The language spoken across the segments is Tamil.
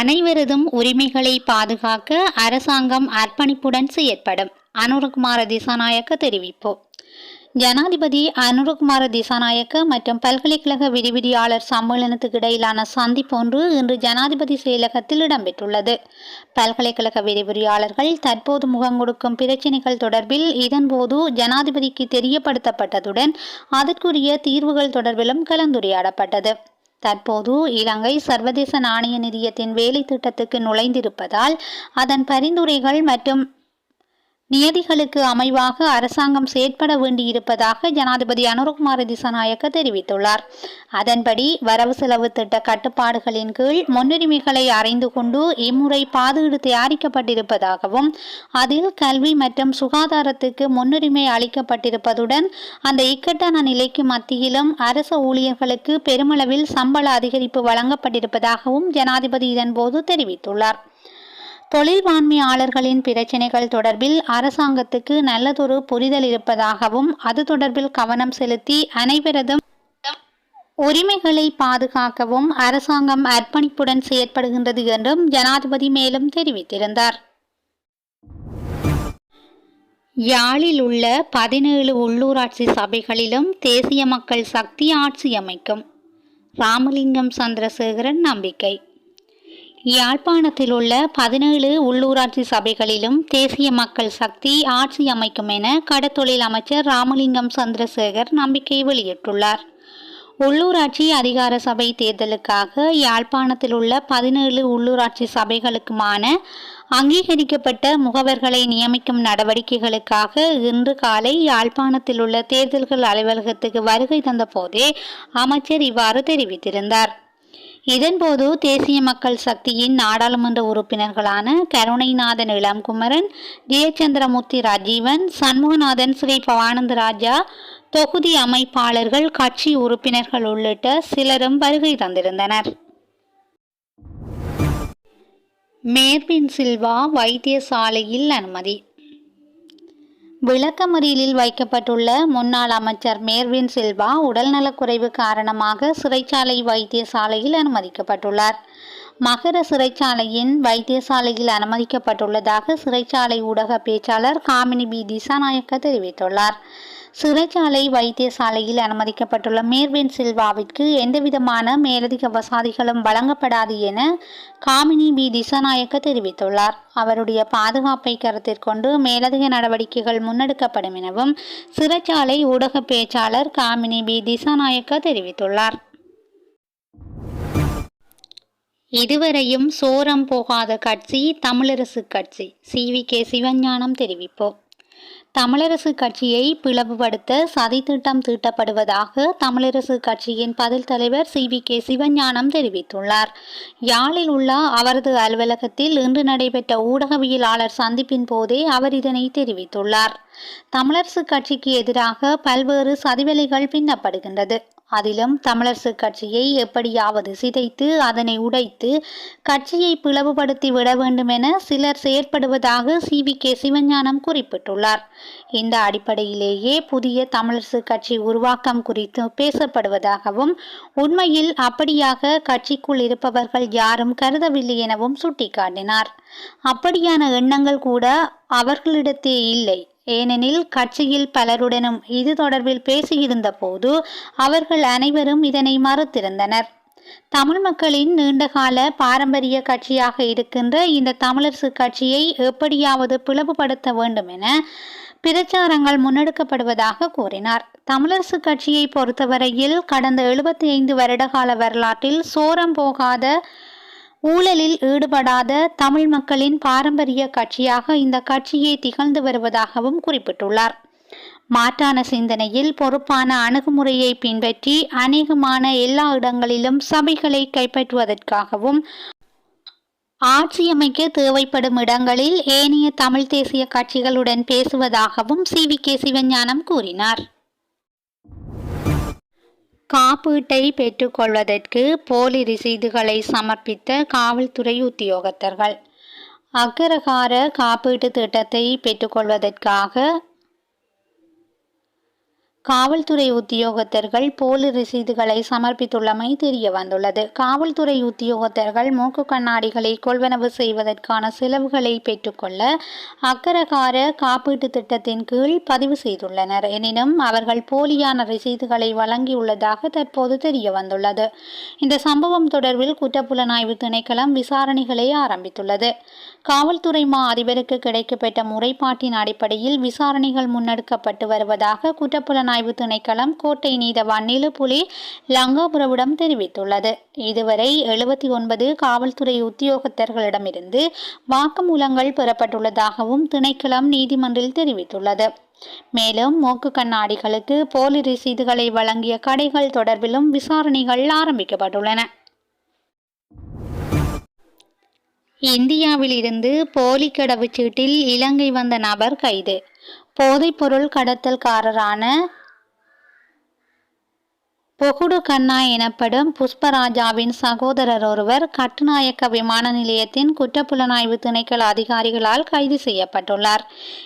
அனைவரதும் உரிமைகளை பாதுகாக்க அரசாங்கம் அர்ப்பணிப்புடன் செயற்படும். அனுரகுமார திசாநாயக்க தெரிவிப்பு. ஜனாதிபதி அனுரகுமார திசாநாயக்க மற்றும் பல்கலைக்கழக விரிவிரியாளர் சம்மேளனத்துக்கு இடையிலான சந்திப்பு ஒன்று இன்று ஜனாதிபதி செயலகத்தில் இடம்பெற்றுள்ளது. பல்கலைக்கழக விரிவிரியாளர்கள் தற்போது முகம் கொடுக்கும் பிரச்சினைகள் தொடர்பில் இதன்போது ஜனாதிபதிக்கு தெரியப்படுத்தப்பட்டதுடன் அதற்குரிய தீர்வுகள் தொடர்பிலும் கலந்துரையாடப்பட்டது. தற்போது இலங்கை சர்வதேச நாணய நிதியத்தின் வேலை திட்டத்துக்கு நுழைந்திருப்பதால் அதன் பரிந்துரைகள் மற்றும் நியதிகளுக்கு அமைவாக அரசாங்கம் செயற்பட வேண்டியிருப்பதாக ஜனாதிபதி அனுரகுமார திசாநாயக்க தெரிவித்துள்ளார். அதன்படி வரவு செலவு திட்ட கட்டுப்பாடுகளின் கீழ் முன்னுரிமைகளை அறிந்து கொண்டு இம்முறை பாதுகாடு தயாரிக்கப்பட்டிருப்பதாகவும் அதில் கல்வி மற்றும் சுகாதாரத்துக்கு முன்னுரிமை அளிக்கப்பட்டிருப்பதுடன் அந்த இக்கட்டான நிலைக்கு மத்தியிலும் அரச ஊழியர்களுக்கு பெருமளவில் சம்பள அதிகரிப்பு வழங்கப்பட்டிருப்பதாகவும் ஜனாதிபதி இதன்போது தெரிவித்துள்ளார். தொழில்வாண்மையாளர்களின் பிரச்சினைகள் தொடர்பில் அரசாங்கத்துக்கு நல்லதொரு புரிதல் இருப்பதாகவும் அது தொடர்பில் கவனம் செலுத்தி அனைவரதும் உரிமைகளை பாதுகாக்கவும் அரசாங்கம் அர்ப்பணிப்புடன் செயற்படுகின்றது என்றும் ஜனாதிபதி மேலும் தெரிவித்திருந்தார். யாழில் உள்ள பதினேழு உள்ளூராட்சி சபைகளிலும் தேசிய மக்கள் சக்தி ஆட்சி அமைக்கும். ராமலிங்கம் சந்திரசேகரன் நம்பிக்கை. யாழ்ப்பாணத்தில் உள்ள பதினேழு உள்ளூராட்சி சபைகளிலும் தேசிய மக்கள் சக்தி ஆட்சி அமைக்கும் என கடத்தொழில் அமைச்சர் ராமலிங்கம் சந்திரசேகர் நம்பிக்கை வெளியிட்டுள்ளார். உள்ளூராட்சி அதிகார சபை தேர்தலுக்காக யாழ்ப்பாணத்தில் உள்ள பதினேழு உள்ளூராட்சி சபைகளுக்குமான அங்கீகரிக்கப்பட்ட முகவர்களை நியமிக்கும் நடவடிக்கைகளுக்காக இன்று காலை யாழ்ப்பாணத்தில் உள்ள தேர்தல்கள் அலுவலகத்துக்கு வருகை தந்தபோதே அமைச்சர் இவ்வாறு தெரிவித்திருந்தார். இதன்போது தேசிய மக்கள் சக்தியின் நாடாளுமன்ற உறுப்பினர்களான கருணைநாதன் இளம்குமரன் ஜெயச்சந்திரமூர்த்தி ராஜீவன் சண்முகநாதன் ஸ்ரீ பவானந்த ராஜா தொகுதி அமைப்பாளர்கள் கட்சி உறுப்பினர்கள் உள்ளிட்ட சிலரும் வருகை தந்திருந்தனர். மேர்பின் சில்வா வைத்தியசாலையில் அனுமதி விளக்கமறியலில் வைக்கப்பட்டுள்ள முன்னாள் அமைச்சர் மேர்வின் சில்வா உடல்நலக்குறைவு காரணமாக சிறைச்சாலை வைத்தியசாலையில் அனுமதிக்கப்பட்டுள்ளார். மகர சிறைச்சாலையின் வைத்தியசாலையில் அனுமதிக்கப்பட்டுள்ளதாக சிறைச்சாலை ஊடக பேச்சாளர் காமினி பி. திசாநாயக்க தெரிவித்துள்ளார். சிறைச்சாலை வைத்தியசாலையில் அனுமதிக்கப்பட்டுள்ள மேர்வின் சில்வாவிற்கு எந்தவிதமான மேலதிக வசதிகளும் வழங்கப்படாது என காமினி பி. திசாநாயக்க தெரிவித்துள்ளார். அவருடைய பாதுகாப்பை கருத்தில் கொண்டு மேலதிக நடவடிக்கைகள் முன்னெடுக்கப்படும் எனவும் சிறைச்சாலை ஊடக பேச்சாளர் காமினி பி. திசாநாயக்க தெரிவித்துள்ளார். இதுவரையும் சோரம் போகாத கட்சி தமிழரசு கட்சி. சி. வி. கே. சிவஞானம் தெரிவிப்போம். தமிழரசு கட்சியை பிளவுபடுத்த சதித்திட்டம் தீட்டப்படுவதாக தமிழரசு கட்சியின் பதில் தலைவர் சி. வி. கே. சிவஞானம் தெரிவித்துள்ளார். யாழில் உள்ள அவரது அலுவலகத்தில் இன்று நடைபெற்ற ஊடகவியலாளர் சந்திப்பின் போதே அவர் இதனை தெரிவித்துள்ளார். தமிழரசு கட்சிக்கு எதிராக பல்வேறு சதிவெளிகள் பின்னப்படுகின்றது. அதிலும் தமிழரசு கட்சியை எப்படியாவது சிதைத்து அதனை உடைத்து கட்சியை பிளவுபடுத்தி விட வேண்டும் என சிலர் செயற்படுவதாக சி. வி. கே. சிவஞானம் குறிப்பிட்டுள்ளார். இந்த அடிப்படையிலேயே புதிய தமிழரசு கட்சி உருவாக்கம் குறித்து பேசப்படுவதாகவும் உண்மையில் அப்படியாக கட்சிக்குள் இருப்பவர்கள் யாரும் கருதவில்லை எனவும் சுட்டிக்காட்டினார். அப்படியான எண்ணங்கள் கூட அவர்களிடத்தே இல்லை. ஏனெனில் கட்சியில் பலருடனும் இது தொடர்பில் பேசியிருந்த போது அவர்கள் அனைவரும் இதனை மறுத்திருந்தனர். தமிழ் மக்களின் நீண்டகால பாரம்பரிய கட்சியாக இருக்கின்ற இந்த தமிழரசு கட்சியை எப்படியாவது பிளவுபடுத்த வேண்டும் என பிரச்சாரங்கள் முன்னெடுக்கப்படுவதாக கூறினார். தமிழரசு கட்சியை பொறுத்தவரையில் கடந்த எழுபத்தி ஐந்து வருடகால வரலாற்றில் சோரம் போகாத ஊழலில் ஈடுபடாத தமிழ் மக்களின் பாரம்பரிய கட்சியாக இந்த கட்சியை திகழ்ந்து வருவதாகவும் குறிப்பிட்டுள்ளார். மாற்றான சிந்தனையில் பொறுப்பான அணுகுமுறையை பின்பற்றி அநேகமான எல்லா இடங்களிலும் சபைகளை கைப்பற்றுவதற்காகவும் ஆட்சியமைக்க தேவைப்படும் இடங்களில் ஏனைய தமிழ் தேசிய கட்சிகளுடன் பேசுவதாகவும் சி வி கே சிவஞானம் கூறினார். காப்பீட்டை பெற்றுக்கொள்வதற்கு போலி ரசீதுகளை சமர்ப்பித்த காவல்துறை உத்தியோகத்தர்கள். அக்கரகார காப்பீட்டு திட்டத்தை பெற்றுக்கொள்வதற்காக காவல்துறை உத்தியோகத்தர்கள் போலி ரசீதுகளை சமர்ப்பித்துள்ளமை தெரிய வந்துள்ளது. காவல்துறை உத்தியோகத்தர்கள் மூக்கு கண்ணாடிகளை கொள்வனவு செய்வதற்கான செலவுகளை பெற்றுக்கொள்ள அக்கரகார காப்பீட்டு திட்டத்தின் கீழ் பதிவு செய்துள்ளனர். எனினும் அவர்கள் போலியான ரசீதுகளை வழங்கியுள்ளதாக தற்போது தெரிய வந்துள்ளது. இந்த சம்பவம் தொடர்பில் குற்றப்புலனாய்வு திணைக்களம் விசாரணைகளை ஆரம்பித்துள்ளது. காவல்துறை மா அதிபருக்கு கிடைக்கப்பெற்ற முறைப்பாட்டின் அடிப்படையில் விசாரணைகள் முன்னெடுக்கப்பட்டு வருவதாக குற்றப்புலனாய்வு திணைக்களம் கோட்டை நீதவான் நிலுப்புலி லங்காபுரவிடம் தெரிவித்துள்ளது. இதுவரை எழுபத்தி ஒன்பது காவல்துறை உத்தியோகத்தர்களிடமிருந்து வாக்குமூலங்கள் பெறப்பட்டுள்ளதாகவும் திணைக்களம் நீதிமன்றில் தெரிவித்துள்ளது. மேலும் மூக்கு கண்ணாடிகளுக்கு போலி ரசீதுகளை வழங்கிய கடைகள் தொடர்பிலும் விசாரணைகள் ஆரம்பிக்கப்பட்டுள்ளன. இந்தியாவில் இருந்து போலி கடவுச்சீட்டில் இலங்கை வந்த நபர் கைது. போதைப்பொருள் கடத்தல்காரரான பொகுடு கண்ணா எனப்படும் புஷ்பராஜாவின் சகோதரர் ஒருவர் கட்டுநாயக்க விமான நிலையத்தின் குற்றப்புலனாய்வு திணைக்கள அதிகாரிகளால் கைது செய்யப்பட்டுள்ளார்.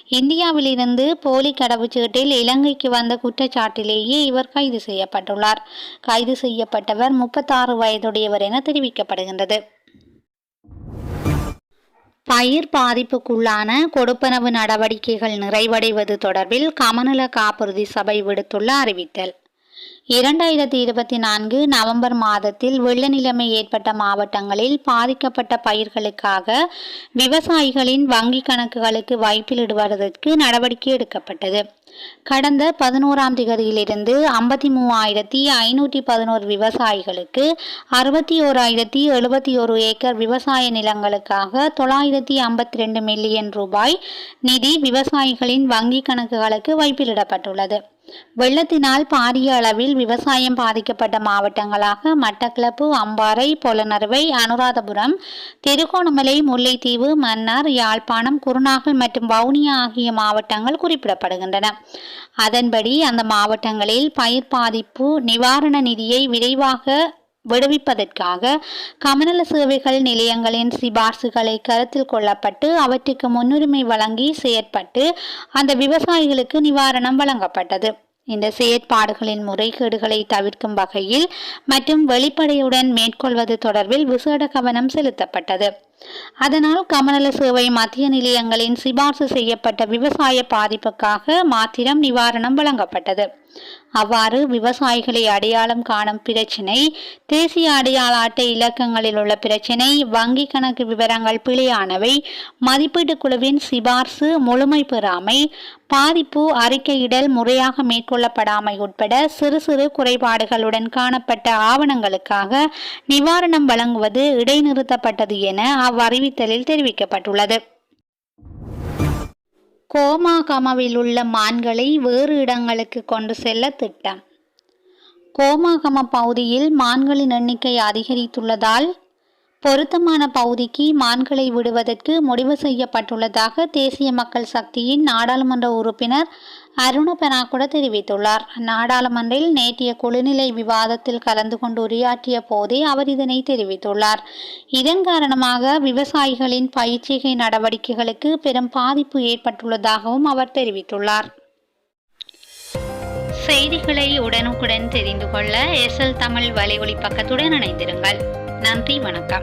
இந்தியாவிலிருந்து போலி கடவுச்சீட்டில் இலங்கைக்கு வந்த குற்றச்சாட்டிலேயே இவர் கைது செய்யப்பட்டுள்ளார். கைது செய்யப்பட்டவர் முப்பத்தாறு வயதுடையவர் என தெரிவிக்கப்படுகின்றது. பயிர் பாதிப்புக்குள்ளான கொடுப்பனவு நடவடிக்கைகள் நிறைவடைவது தொடர்பில் கமநல காப்புறுதி சபை விடுத்துள்ள அறிவித்தல். இரண்டாயிரத்தி இருபத்தி நான்கு நவம்பர் மாதத்தில் வெள்ள நிலைமை ஏற்பட்ட மாவட்டங்களில் பாதிக்கப்பட்ட பயிர்களுக்காக விவசாயிகளின் வங்கி கணக்குகளுக்கு வைப்பிலிடுவதற்கு நடவடிக்கை எடுக்கப்பட்டது. கடந்த பதினோராம் திகதியிலிருந்து ஐம்பத்தி மூவாயிரத்தி ஐநூற்றி பதினோரு விவசாயிகளுக்கு அறுபத்தி ஓராயிரத்தி எழுபத்தி ஒரு ஏக்கர் விவசாய நிலங்களுக்காக தொள்ளாயிரத்தி ஐம்பத்தி ரெண்டு மில்லியன் ரூபாய் நிதி விவசாயிகளின் வங்கி கணக்குகளுக்கு வைப்பிலிடப்பட்டுள்ளது வெள்ளத்தினால் பாரிய அளவில் விவசாயம் பாதிக்கப்பட்ட மாவட்டங்களாக மட்டக்களப்பு அம்பாறை பொலனறுவை அனுராதபுரம் திருகோணமலை முல்லைத்தீவு மன்னார் யாழ்ப்பாணம் குருநாகல் மற்றும் வவுனியா ஆகிய மாவட்டங்கள் குறிப்பிடப்படுகின்றன. அதன்படி அந்த மாவட்டங்களில் பயிர் பாதிப்பு நிவாரண நிதியை விரைவாக விடுவிப்பதற்காக கமநல சேவைகள் நிலையங்களின் சிபார்சுகளை கருத்தில் கொள்ளப்பட்டு அவற்றுக்கு முன்னுரிமை வழங்கி செயற்பட்டு அந்த விவசாயிகளுக்கு நிவாரணம் வழங்கப்பட்டது. இந்த செயற்பாடுகளின் முறைகேடுகளை தவிர்க்கும் வகையில் மற்றும் வெளிப்படையுடன் மேற்கொள்வது தொடர்பில் விசேட கவனம் செலுத்தப்பட்டது. அதனால் கமநல சேவை மத்திய நிலையங்களின் சிபார்சு செய்யப்பட்ட விவசாய பாதிப்புக்காக மாத்திரம் நிவாரணம் வழங்கப்பட்டது. அவ்வாறு விவசாயிகளை அடையாளம் காணும் பிரச்சினை தேசிய அடையாள அட்டை இலக்கங்களில் உள்ள பிரச்சினை வங்கி கணக்கு விவரங்கள் பிழையானவை மதிப்பீட்டு குழுவின் சிபார்சு முழுமை பெறாமை பாதிப்பு அறிக்கையிடல் முறையாக மேற்கொள்ளப்படாமை உட்பட சிறு சிறு குறைபாடுகளுடன் காணப்பட்ட ஆவணங்களுக்காக நிவாரணம் வழங்குவது இடைநிறுத்தப்பட்டது என அவர் அவ்வறிவித்தலில் தெரிவிக்கப்பட்டுள்ளது. கோமாகமவில் உள்ள மான்களை வேறு இடங்களுக்கு கொண்டு செல்ல திட்டம். கோமாகம பகுதியில் மான்களின் எண்ணிக்கை அதிகரித்துள்ளதால் பொருத்தமான பகுதிக்கு மான்களை விடுவதற்கு முடிவு செய்யப்பட்டுள்ளதாக தேசிய மக்கள் சக்தியின் நாடாளுமன்ற உறுப்பினர் அருண பெனாகுட தெரிவித்துள்ளார். நாடாளுமன்றில் நேற்றைய குழுநிலை விவாதத்தில் கலந்து கொண்டு உரையாற்றிய போதே அவர் இதனை தெரிவித்துள்ளார். இதன் காரணமாக விவசாயிகளின் பயிற்சிகை நடவடிக்கைகளுக்கு பெரும் பாதிப்பு ஏற்பட்டுள்ளதாகவும் அவர் தெரிவித்துள்ளார். செய்திகளை உடனுக்குடன் தெரிந்து கொள்ள எஸ்எல் தமிழ் வலைஒலி பக்கத்துடன் இணைந்திருங்கள். நன்றி வணக்கம்.